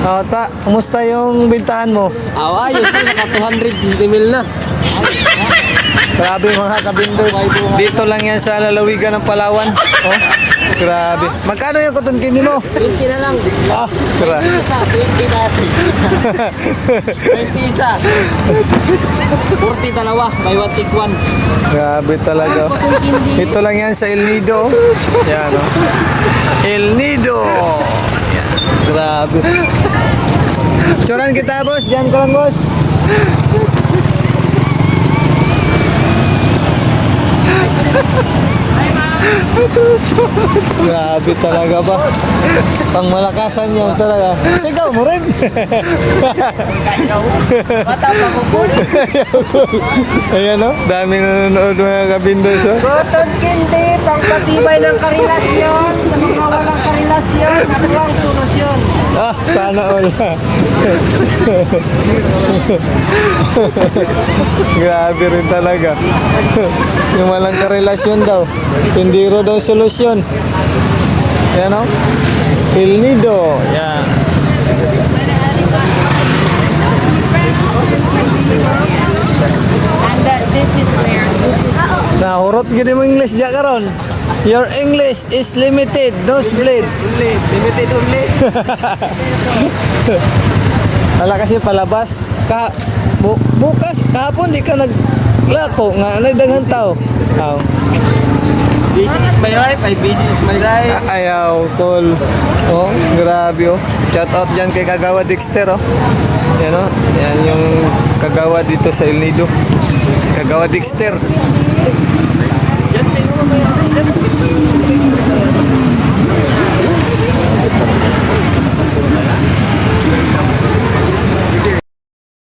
Oh, ta, kumusta yung bintahan mo? Awa, yun sir, naka 250 mil na. Grabe mga kabinders. Dito lang yan sa lalawigan ng Palawan. Oh, grabe. Magkano yung cotton candy mo? 20 na lang. Ah, grabe. 20 isa, 20 na, 20 isa. 40 dalawa, buy one take one. Grabe talaga. Ito lang yan sa El Nido. Yan, oh. El Nido. Yan. Grabe. Tsuran kita, boss. Diyan ko lang, boss. Grabe talaga ba? Pang malakasan yan talaga. Sigaw mo rin. Bata pa ko po. Ayan o, daming nanonood mga kabinders oh. o. Cotton candy, pangpatibay ng karelasyon. Sa mga walang karelasyon, ano ang solusyon? Ah, sana all. Grabe rin talaga. Yung walang karelasyon daw. Hindi ro daw solusyon. Yan o. El Nido. Yan. And uh, this is where Nahurot gini mo English dyan karon. Your English is limited. No split. Limited only. Wala kasi palabas. Ka, bu, bukas, kahapon di ka naglako nga. Anay daghan tao. Aw. Busy is my life, I busy is my life. Ayaw, tol. Oh, grabe oh. Shout out dyan kay Kagawa Dexter oh. Yan oh. Yan yung Kagawa dito sa El Nido. Si Kagawa Dexter. Thank you.